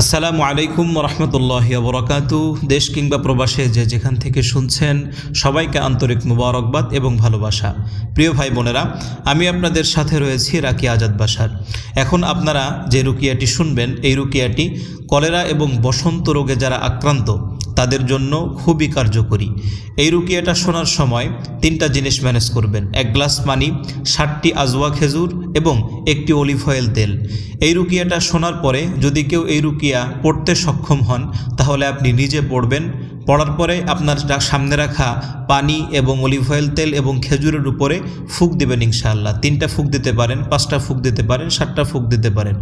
আসসালামু আলাইকুম রহমতুল্লাহ বরকাতু দেশ কিংবা প্রবাসে যে যেখান থেকে শুনছেন, সবাইকে আন্তরিক মুবারকবাদ এবং ভালোবাসা। প্রিয় ভাই বোনেরা, আমি আপনাদের সাথে রয়েছি রাকি আজাদ বাসার। এখন আপনারা যে রুকিয়াটি শুনবেন, এই রুকিয়াটি কলেরা এবং বসন্ত রোগে যারা আক্রান্ত তাদের জন্য খুবই কার্যকরী। এই রুকিয়াটা শোনার সময় তিনটা জিনিস ম্যানেজ করবেন। এক গ্লাস পানি, ষাটটি আজওয়া খেজুর এবং একটি অলিভ অয়েল তেল। এই রুকিয়াটা শোনার পরে যদি কেউ এই রুকিয়া পড়তে সক্ষম হন, তাহলে আপনি নিজে পড়বেন পড়ার পরে আপনার সামনে রাখা পানি এবং অলিভ অয়েল, তেল এবং খেজুরের উপরে ফুক দেবেন ইনশাআল্লাহ। তিনটা ফুক দিতে পারেন, পাঁচটা ফুক দিতে পারেন, সাতটা ফুক দিতে পারেন।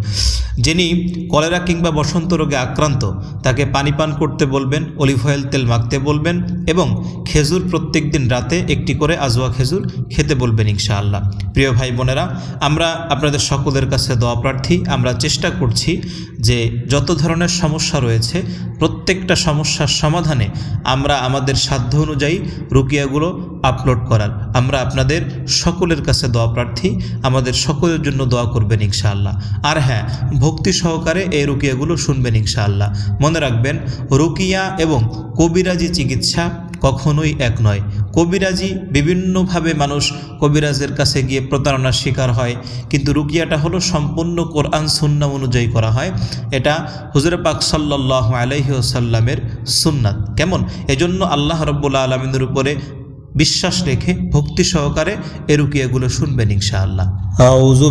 যিনি কলেরা কিংবা বসন্ত রোগে আক্রান্ত, তাকে পানি পান করতে বলবেন, অলিভ অয়েল, তেল মাখতে বলবেন এবং খেজুর প্রত্যেক দিন রাতে একটি করে আজওয়া খেজুর খেতে বলবেন ইনশাআল্লাহ। প্রিয় ভাই বোনেরা, আমরা আপনাদের সকলের কাছে দোয়া প্রার্থী। আমরা চেষ্টা করছি যে যত ধরনের সমস্যা রয়েছে প্রত্যেকটা সমস্যার সমাধানে আমরা আমাদের সাধ্য অনুযায়ী রুকিয়াগুলো আপলোড করার। আমরা আপনাদের সকলের কাছে দোয়া প্রার্থী, আমাদের সকলের জন্য দোয়া করবেন ইনশাআল্লাহ। আর হ্যাঁ ভক্তি সহকারে এই রুকিয়াগুলো শুনবেন ইনশাআল্লাহ। মনে রাখবেন, রুকিয়া এবং কবিরাজি চিকিৎসা কখনোই এক নয়। কবিরাজি বিভিন্নভাবে মানুষ কবিরাজের কাছে গিয়ে প্রতারণার শিকার হয়। কিন্তু রুকিয়াটা হলো সম্পূর্ণ কোরআন সুন্নাম অনুযায়ী করা হয়। এটা হুজুর পাক সাল্লাহ আলহিহসাল্লামের সুন্নাত। কেমন? এজন্য আল্লাহ রব্বুল্লা আলমিনের উপরে বিশ্বাস রেখে, ভক্তি সহকারে এ রুকিয়াগুলো শুনবেন ইনশাআল্লাহ। আউযু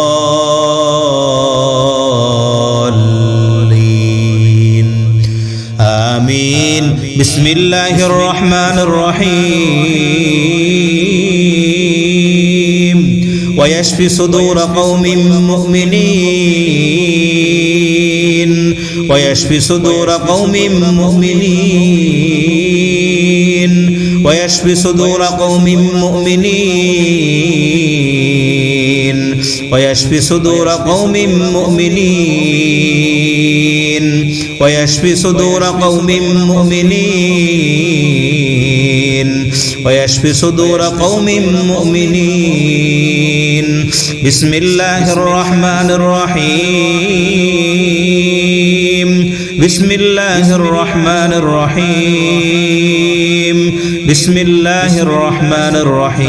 آمين. بسم الله الرحمن الرحيم ويشفي صدور قوم مؤمنين. ويشفي صدور قوم مؤمنين. ويشفي صدور قوم مؤمنين. ويشفي صدور قوم مؤمنين. ويشفي صدور قوم مؤمنين. ويشفي صدور قوم مؤمنين. بسم الله الرحمن الرحيم. بسم الله الرحمن الرحيم. بسم الله الرحمن الرحيم.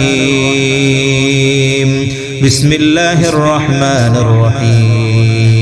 بسم الله الرحمن الرحيم.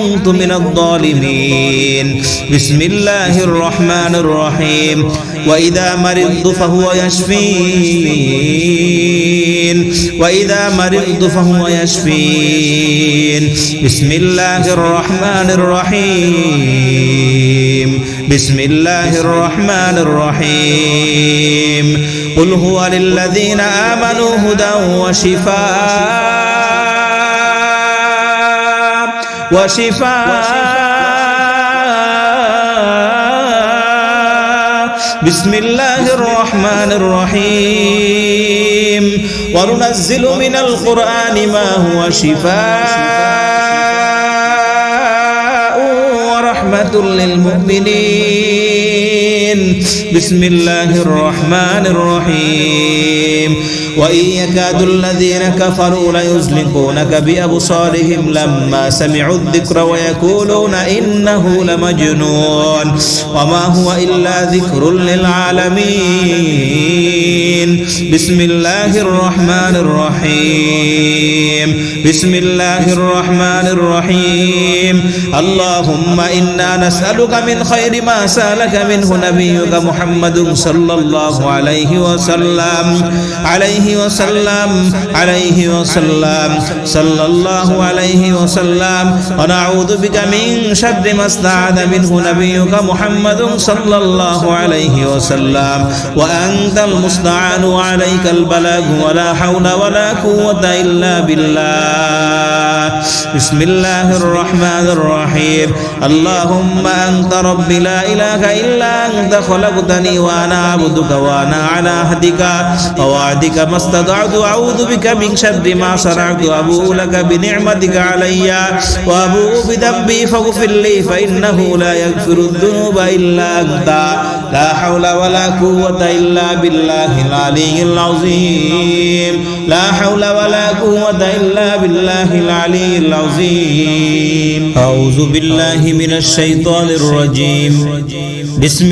من الظالمين. بسم الله الرحمن الرحيم. وإذا مرضت فهو يشفين. وإذا مرضت فهو يشفين. بسم الله الرحمن الرحيم. بسم الله الرحمن الرحيم. قل هو للذين آمنوا هدى وشفاء. وشفاء. بسم الله الرحمن الرحيم. وننزل من القرآن ما هو شفاء ورحمة للمؤمنين. بسم الله الرحمن الرحيم. وإن يكاد الذين كفروا ليزلقونك بأبصارهم لما سمعوا الذكر ويقولون إنه لمجنون. وما هو إلا ذكر للعالمين. بسم الله الرحمن الرحيم. بسم الله الرحمن الرحيم. اللهم إنا نسألك من خير ما سألك منه نبيك محمد صلى الله عليه وسلم. عليه وسلم. عليه وسلم. صلى الله عليه وسلم. ونعوذ بك من شر ما استعاذ منه نبيك محمد صلى الله عليه وسلم. وأنت المستعان وعليك البلاغ ولا حول ولا قوة إلا بالله. بسم الله الرحمن الرحيم. اللهم أنت ربي لا إله إلا أنت. خلقتني وأنا عبدك وأنا على عهدك ووعدك ما استطعت أعوذ بك من شر ما صنعت أبوء لك بنعمتك علي وأبوء بذنبي فاغفر لي فإنه لا يغفر الذنوب إلا أنت لا حول ولا قوة إلا بالله العلي العظيم لا حول ولا قوة إلا بالله العلي العظيم أعوذ بالله من الشيطان الرجيم بسم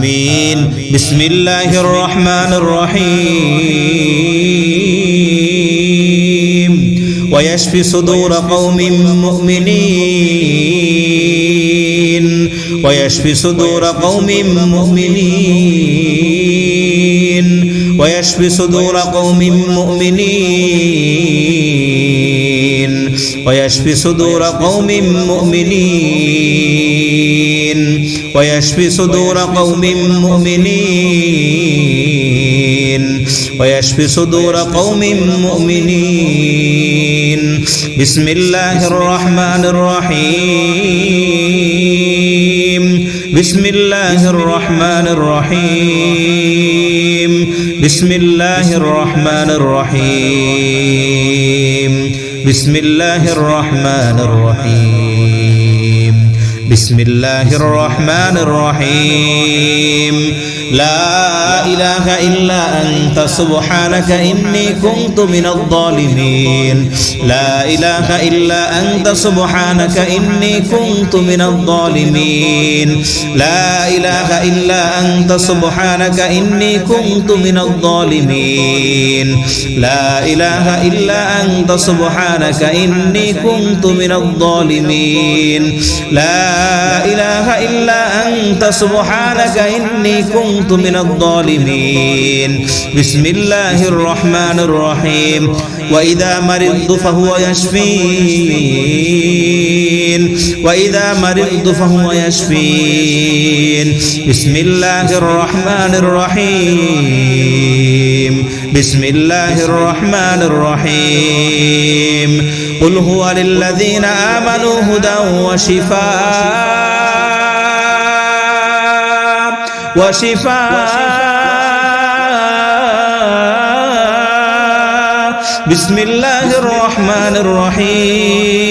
آمين. بسم الله الرحمن الرحيم ويشفي صدور قوم مؤمنين. ويشفي صدور قوم مؤمنين. ويشفي صدور قوم مؤمنين. ويشفي صدور قوم مؤمنين. ويشفي صدور قوم مؤمنين. ويشفي صدور قوم مؤمنين. بسم الله الرحمن الرحيم. بسم الله الرحمن الرحيم. بسم الله الرحمن الرحيم. بسم الله الرحمن الرحيم. بسم الله الرحمن الرحيم لا إله إلا أنت سبحانك إني كنت من الظالمين لا إله إلا أنت سبحانك إني كنت من الظالمين لا إله إلا أنت سبحانك إني كنت من الظالمين لا إله إلا أنت سبحانك إني كنت من الظالمين لا إله إلا أنت سبحانك إني كنت من الظالمين. بسم الله الرحمن الرحيم. وإذا مرضت فهو يشفين. وإذا مرضت فهو يشفين. بسم الله الرحمن الرحيم. بسم الله الرحمن الرحيم. قل هو للذين آمنوا هدى وشفاء. وشفاء. بسم الله الرحمن الرحيم.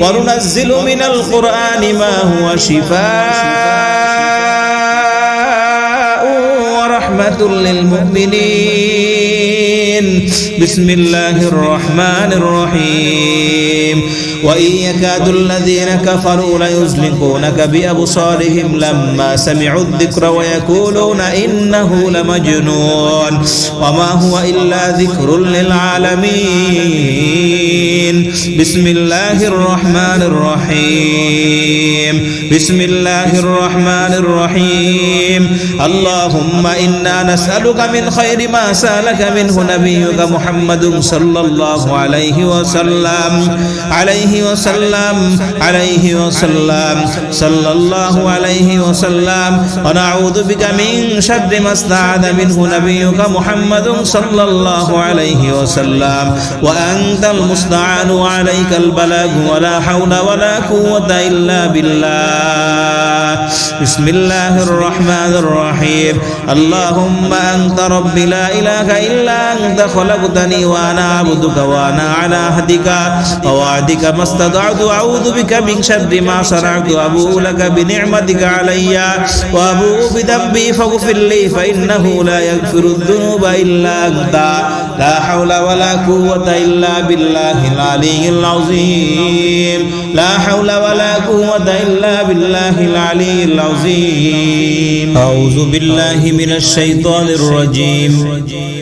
وننزل من القرآن ما هو شفاء ورحمة للمؤمنين. بسم الله الرحمن الرحيم. وإن يكاد الذين كفروا ليزلقونك بأبصارهم لما سمعوا الذكر ويقولون إنه لمجنون. وما هو إلا ذكر للعالمين. بسم الله الرحمن الرحيم. بسم الله الرحمن الرحيم. اللهم إنا نسألك من خير ما سألك منه نبيك محمد صلى الله عليه وسلم. عليه وسلم. عليه وسلم. صلى الله عليه وسلم. ونعوذ بك من شر ما استعاذ منه نبيك محمد صلى الله عليه وسلم. وأنت المستعان وعليك البلاغ ولا حول ولا قوة إلا بالله. بسم الله الرحمن الرحيم. اللهم أنت ربي لا إله إلا أنت خلقتني وأنا عبدك وأنا على عهدك. ووعدك ما استطعت أعوذ بك من شر ما صنعت أبوء لك بنعمتك علي. وأبوء بذنبي فاغفر لي فإنه لا يغفر الذنوب إلا أنت. لا حول ولا قوة إلا بالله العلي العظيم. لا حول ولا قوة إلا بالله العلي العظيم. أعوذ بالله من الشيطان الرجيم.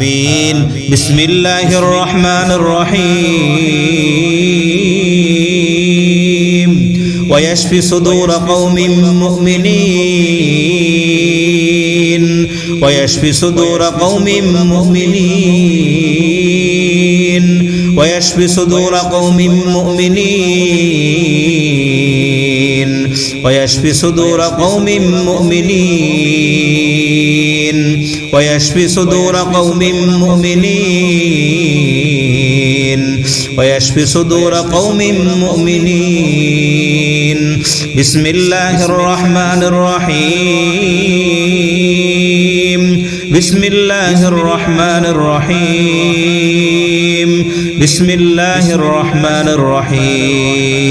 آمين. بسم الله الرحمن الرحيم ويشفي صدور قوم مؤمنين. ويشفي صدور قوم مؤمنين. ويشفي صدور قوم مؤمنين. ويشفي صدور قوم مؤمنين. ويشفي صدور قوم مؤمنين. ويشفي صدور قوم مؤمنين. بسم الله الرحمن الرحيم. بسم الله الرحمن الرحيم. بسم الله الرحمن الرحيم.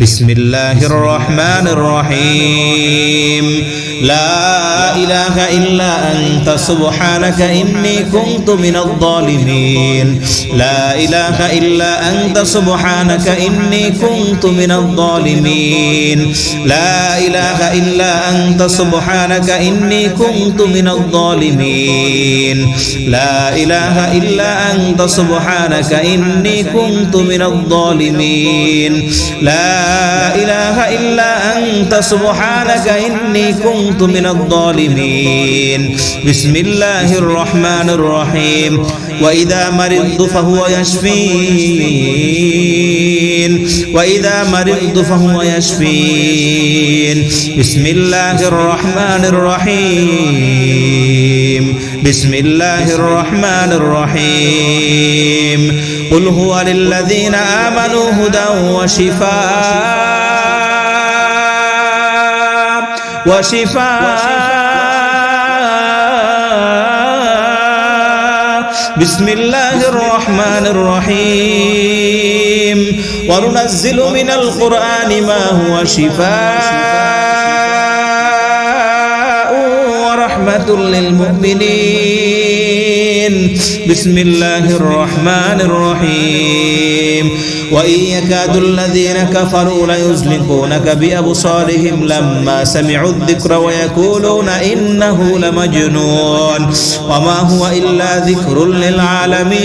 بسم الله الرحمن الرحيم لا إله إلا أنت سبحانك إني كنت من الظالمين لا إله إلا أنت سبحانك إني كنت من الظالمين لا إله إلا أنت سبحانك إني كنت من الظالمين لا إله إلا أنت سبحانك إني كنت من الظالمين لا إله إلا أنت سبحانك إني كنت من الظالمين. بسم الله الرحمن الرحيم. وإذا مرضت فهو يشفين. وإذا مرضت فهو يشفين. بسم الله الرحمن الرحيم. بسم الله الرحمن الرحيم قل هو للذين آمنوا هدى وشفاء وشفاء بسم الله الرحمن الرحيم وننزل من القرآن ما هو شفاء ورحمة للمؤمنين بسم الله الرحمن الرحيم. وإن يكاد الذين كفروا ليزلقونك بأبصارهم لما سمعوا الذكر ويقولون إنه لمجنون. وما هو إلا ذكر للعالمين.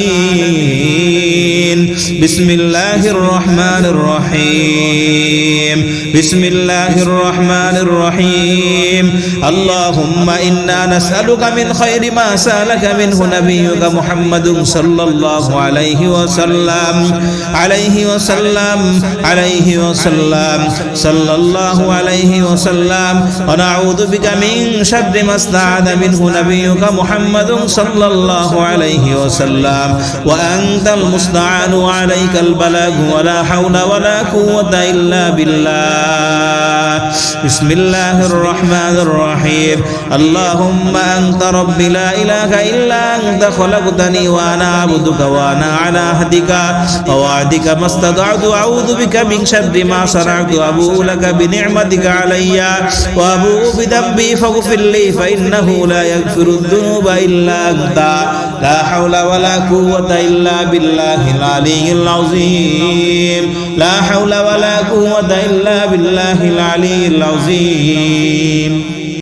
بسم الله الرحمن الرحيم. بسم الله الرحمن الرحيم. اللهم إنا نسألك من خير ما سألك منه نبيك محمد صلى الله عليه وسلم. عليه وسلم. عليه وسلم. صلى الله عليه وسلم. ونعوذ بك من شر ما استعاذ منه نبيك محمد صلى الله عليه وسلم. وأنت المستعان وعليك البلاغ ولا حول ولا قوة إلا بالله. بسم الله الرحمن الرحيم. اللهم أنت ربي لا إله إلا أنت. أنت خلقتني وأنا عبدك وأنا على عهدك ووعدك ما استطعت أعوذ بك من شر ما صنعت أبوء لك بنعمتك علي وأبوء بذنبي فاغفر لي فإنه لا يغفر الذنوب إلا أنت لا حول ولا قوة إلا بالله العلي العظيم لا حول ولا قوة إلا بالله العلي العظيم